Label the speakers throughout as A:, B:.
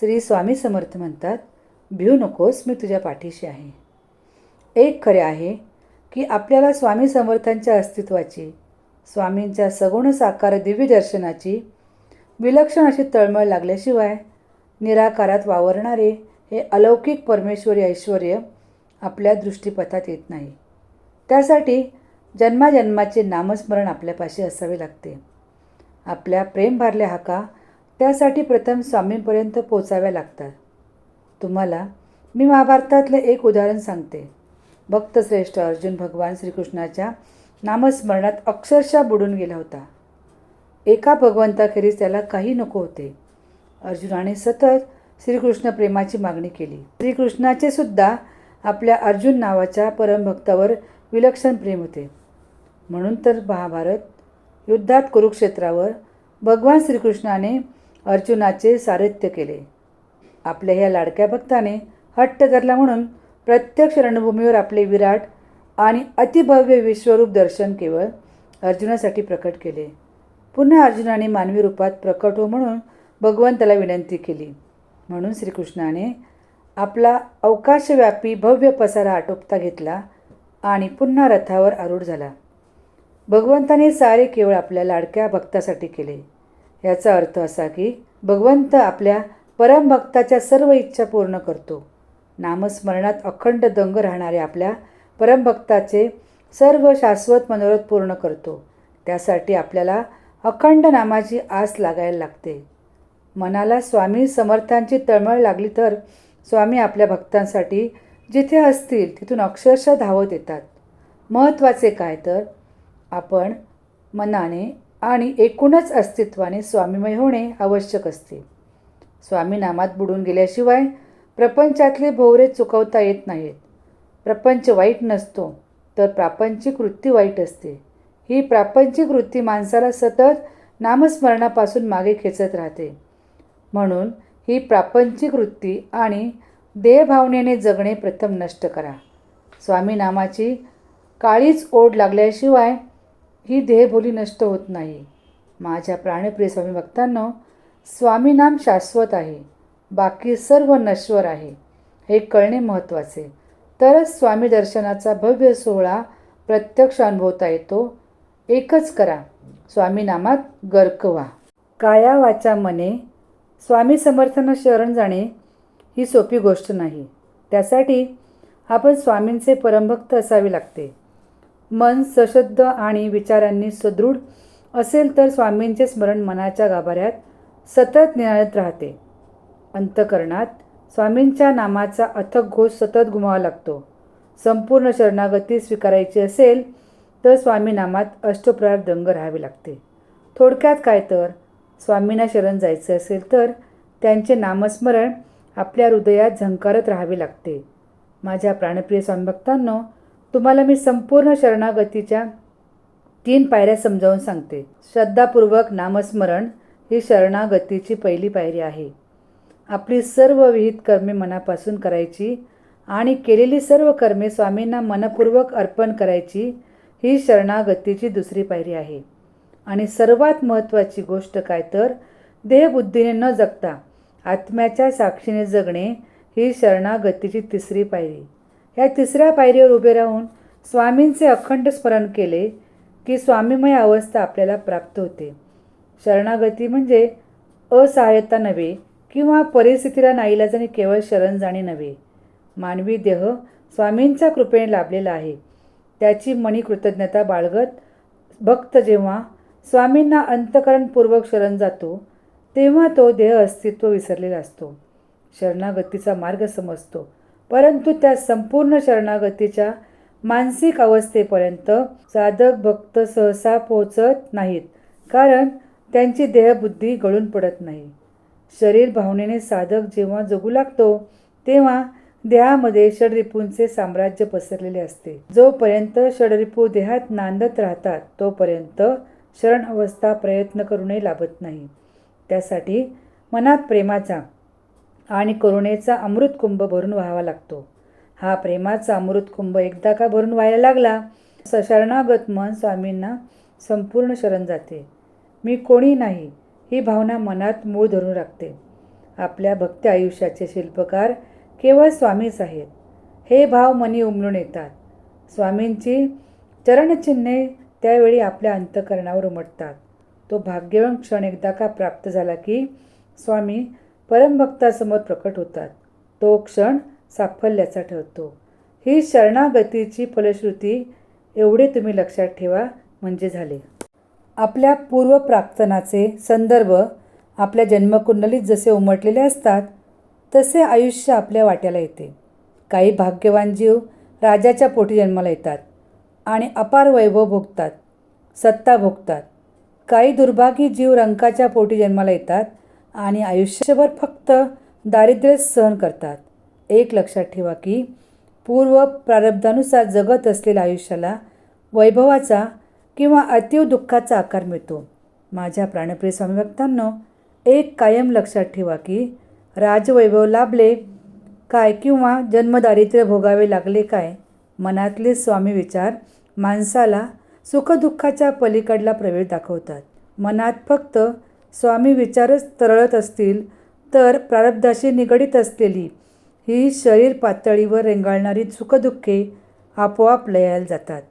A: श्री स्वामी समर्थ म्हणतात भिऊ नकोस मी तुझ्या पाठीशी आहे. एक खरे आहे की आपल्याला स्वामी समर्थांच्या अस्तित्वाची स्वामींच्या सगुण साकार दिव्य दर्शनाची विलक्षण अशी तळमळ लागल्याशिवाय निराकारात वावरणारे हे अलौकिक परमेश्वरी ऐश्वर आपल्या दृष्टीपथात येत नाही. त्यासाठी जन्माजन्माचे नामस्मरण आपल्यापाशी असावे लागते. आपल्या प्रेम भारल्या हाका त्यासाठी प्रथम स्वामींपर्यंत पोचाव्या लागतात. तुम्हाला मी महाभारतातले एक उदाहरण सांगते. भक्तश्रेष्ठ अर्जुन भगवान श्रीकृष्णाच्या नामस्मरणात अक्षरशः बुडून गेला होता. एका भगवंताखेरीज त्याला काही नको होते. अर्जुनाने सतत श्रीकृष्ण प्रेमाची मागणी केली. श्रीकृष्णाचे सुद्धा आपल्या अर्जुन नावाच्या परमभक्तावर विलक्षण प्रेम होते. म्हणून तर महाभारत युद्धात कुरुक्षेत्रावर भगवान श्रीकृष्णाने अर्जुनाचे सारथ्य केले. आपल्या ह्या लाडक्या भक्ताने हट्ट धरला म्हणून प्रत्यक्ष रणभूमीवर आपले विराट आणि अतिभव्य विश्वरूप दर्शन केवळ अर्जुनासाठी प्रकट केले. पुन्हा अर्जुनाने मानवी रूपात प्रकट हो म्हणून भगवंताला विनंती केली. म्हणून श्रीकृष्णाने आपला अवकाशव्यापी भव्य पसारा आटोपता घेतला आणि पुन्हा रथावर आरूढ झाला. भगवंताने सारे केवळ आपल्या लाडक्या भक्तासाठी केले. याचा अर्थ असा की भगवंत आपल्या परमभक्ताच्या सर्व इच्छा पूर्ण करतो. नामस्मरणात अखंड दंग राहणाऱ्या आपल्या परमभक्ताचे सर्व शाश्वत मनोरथ पूर्ण करतो. त्यासाठी आपल्याला अखंड नामाची आस लागायला लागते. मनाला स्वामी समर्थांची तळमळ लागली तर स्वामी आपल्या भक्तांसाठी जिथे असतील तिथून अक्षरशः धावत येतात. महत्त्वाचे काय तर आपण मनाने आणि एकूणच अस्तित्वाने स्वामीमय होणे आवश्यक असते. स्वामी नामात बुडून गेल्याशिवाय प्रपंचातले भोवरे चुकवता येत नाहीत. प्रपंच वाईट नसतो तर प्रापंचिक वृत्ती वाईट असते. ही प्रापंचिक वृत्ती माणसाला सतत नामस्मरणापासून मागे खेचत राहते. म्हणून ही प्रापंचिक वृत्ती आणि देहभावनेने जगणे प्रथम नष्ट करा. स्वामी नामाची काळीच ओढ लागल्याशिवाय ही देहबोली नष्ट होत नाही. माझ्या प्राणप्रिय स्वामी भक्तांनो स्वामीनाम शाश्वत आहे. बाकी सर्व नश्वर आहे. हे कळणे महत्त्वाचे. तरच स्वामी दर्शनाचा भव्य सोहळा प्रत्यक्ष अनुभवता येतो. एकच करा. स्वामीनामात गर्क व्हा. काया वाचा मने. स्वामी समर्थांना शरण जाणे ही सोपी गोष्ट नाही. त्यासाठी आपण स्वामींचे परमभक्त असावे लागते. मन सशुद्ध आणि विचारांनी सुदृढ असेल तर स्वामींचे स्मरण मनाच्या गाभाऱ्यात सतत निळत राहते. अंतकरणात स्वामींच्या नामाचा अथक घोष सतत घुमावा लागतो. संपूर्ण शरणागती स्वीकारायची असेल तर स्वामी नामात अष्टप्रहार दंग राहावे लागते. थोडक्यात काय तर? स्वामींना शरण जायचे असेल तर त्यांचे नामस्मरण आपल्या हृदयात झंकारत राहावे लागते. माझ्या प्राणप्रिय स्वामीभक्तांनो तुम्हाला मी संपूर्ण शरणागतीच्या तीन पायऱ्या समजावून सांगते. श्रद्धापूर्वक नामस्मरण ही शरणागतीची पहिली पायरी आहे. आपली सर्व विहित कर्मे मनापासून करायची आणि केलेली सर्व कर्मे स्वामींना मनपूर्वक अर्पण करायची ही शरणागतीची दुसरी पायरी आहे. आणि सर्वात महत्त्वाची गोष्ट काय तर देहबुद्धीने न जगता आत्म्याच्या साक्षीने जगणे ही शरणागतीची तिसरी पायरी. या तिसऱ्या पायरीवर उभे राहून स्वामींचे अखंड स्मरण केले की स्वामीमय अवस्था आपल्याला प्राप्त होते. शरणागती म्हणजे असहाय्यता नव्हे किंवा परिस्थितीला नाईलाजाने केवळ शरण जाणे नव्हे. मानवी देह स्वामींच्या कृपेने लाभलेला आहे. त्याची मणी कृतज्ञता बाळगत भक्त जेव्हा स्वामींना अंतकरणपूर्वक शरण जातो तेव्हा तो देह अस्तित्व विसरलेला असतो. शरणागतीचा मार्ग समजतो. परंतु त्या संपूर्ण शरणागतीच्या मानसिक अवस्थेपर्यंत साधक भक्त सहसा पोहोचत नाहीत कारण त्यांची देहबुद्धी गळून पडत नाही. शरीर भावनेने साधक जेव्हा जगू लागतो तेव्हा देहामध्ये षडरिपूंचे साम्राज्य पसरलेले असते. जोपर्यंत षडरिपू देहात नांदत राहतात तोपर्यंत शरण अवस्था प्रयत्न करूनही लाभत नाही. त्यासाठी मनात प्रेमाचा आणि करुणेचा अमृतकुंभ भरून व्हावा लागतो. हा प्रेमाचा अमृतकुंभ एकदा का भरून व्हायला लागला शरणागत मन स्वामींना संपूर्ण शरण जाते. मी कोणी नाही ही भावना मनात मूळ धरून राखते. आपल्या भक्त आयुष्याचे शिल्पकार केवळ स्वामीच आहेत. हे भाव मनी उमलून येतात. स्वामींची चरणचिन्हे त्यावेळी आपल्या अंतकरणावर उमटतात. तो भाग्यवान क्षण एकदा का प्राप्त झाला की स्वामी परमभक्तासमोर प्रकट होतात. तो क्षण साफल्याचा ठरतो. ही शरणागतीची फलश्रुती एवढे तुम्ही लक्षात ठेवा म्हणजे झाले. आपल्या पूर्व प्राक्तनाचे संदर्भ आपल्या जन्मकुंडलीत जसे उमटलेले असतात तसे आयुष्य आपल्या वाट्याला येते. काही भाग्यवान जीव राजाच्या पोटी जन्माला येतात आणि अपार वैभव भोगतात सत्ता भोगतात. काही दुर्भागी जीव रंकाच्या पोटी जन्माला येतात आणि आयुष्यभर फक्त दारिद्र्य सहन करतात. एक लक्षात ठेवा की पूर्व प्रारब्धानुसार जगत असलेल्या आयुष्याला वैभवाचा किंवा अतीव दुःखाचा आकार मिळतो. माझ्या प्राणप्रिय स्वामी भक्तांनो एक कायम लक्षात ठेवा की राजवैभव लाभले काय किंवा जन्मदारिद्र्य भोगावे लागले काय मनातले स्वामी विचार माणसाला सुखदुःखाच्या पलीकडला प्रवेश दाखवतात. मनात फक्त स्वामी विचारच तरळत असतील तर प्रारब्धाशी निगडीत असलेली ही शरीर पातळीवर रेंगाळणारी सुखदुःखे आपोआप लयाला जातात.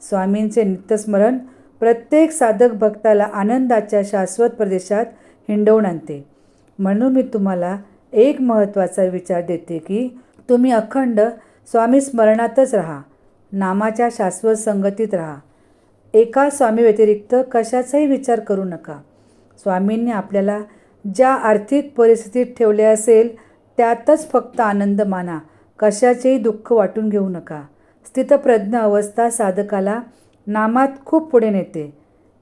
A: स्वामींचे नित्यस्मरण प्रत्येक साधक भक्ताला आनंदाच्या शाश्वत प्रदेशात हिंडवून आणते. म्हणून मी तुम्हाला एक महत्त्वाचा विचार देते की तुम्ही अखंड स्वामी स्मरणातच राहा नामाच्या शाश्वत संगतीत राहा. एका स्वामी व्यतिरिक्त कशाचाही विचार करू नका. स्वामींनी आपल्याला ज्या आर्थिक परिस्थितीत ठेवले असेल त्यातच फक्त आनंद माना. कशाचेही दुःख वाटून घेऊ नका. स्थितप्रज्ञ अवस्था साधकाला नामात खूप पुढे नेते.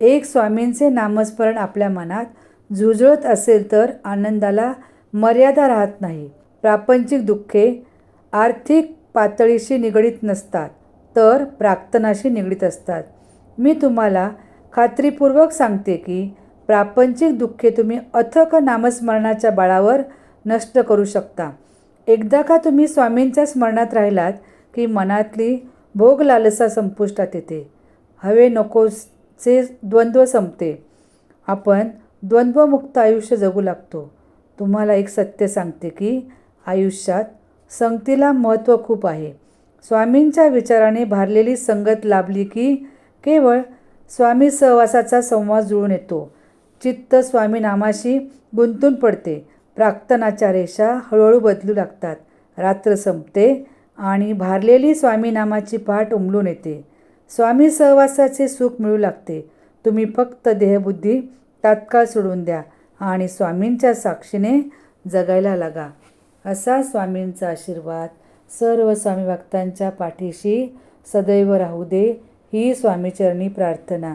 A: एक स्वामींचे नामस्मरण आपल्या मनात झुजळत असेल तर आनंदाला मर्यादा राहत नाही. प्रापंचिक दुःखे आर्थिक पातळीशी निगडीत नसतात तर प्राक्तनाशी निगडीत असतात. मी तुम्हाला खात्रीपूर्वक सांगते की प्रापंचिक दुःखे तुम्ही अथक नामस्मरणाच्या बाळावर नष्ट करू शकता. एकदा का तुम्ही स्वामींच्या स्मरणात राहिलात की मनातली भोग लालसा संपुष्टात येते. हवे नकोचे द्वंद्व संपते. आपण द्वंद्वमुक्त आयुष्य जगू लागतो. तुम्हाला एक सत्य सांगते की आयुष्यात संगतीला महत्त्व खूप आहे. स्वामींच्या विचाराने भारलेली संगत लाभली की केवळ स्वामी सहवासाचा संवाद जुळून येतो. चित्त स्वामी नामाशी गुंतून पडते. प्राक्तनाच्या रेषा हळूहळू बदलू लागतात. रात्र संपते आणि भारलेली स्वामी नामाची पाठ उमलून येते. स्वामी सहवासाचे सुख मिळू लागते. तुम्ही फक्त देहबुद्धी तात्काळ सोडून द्या आणि स्वामींच्या साक्षीने जगायला लागा. असा स्वामींचा आशीर्वाद सर्व स्वामी भक्तांच्या पाठीशी सदैव राहू दे. ही स्वामीचरणी प्रार्थना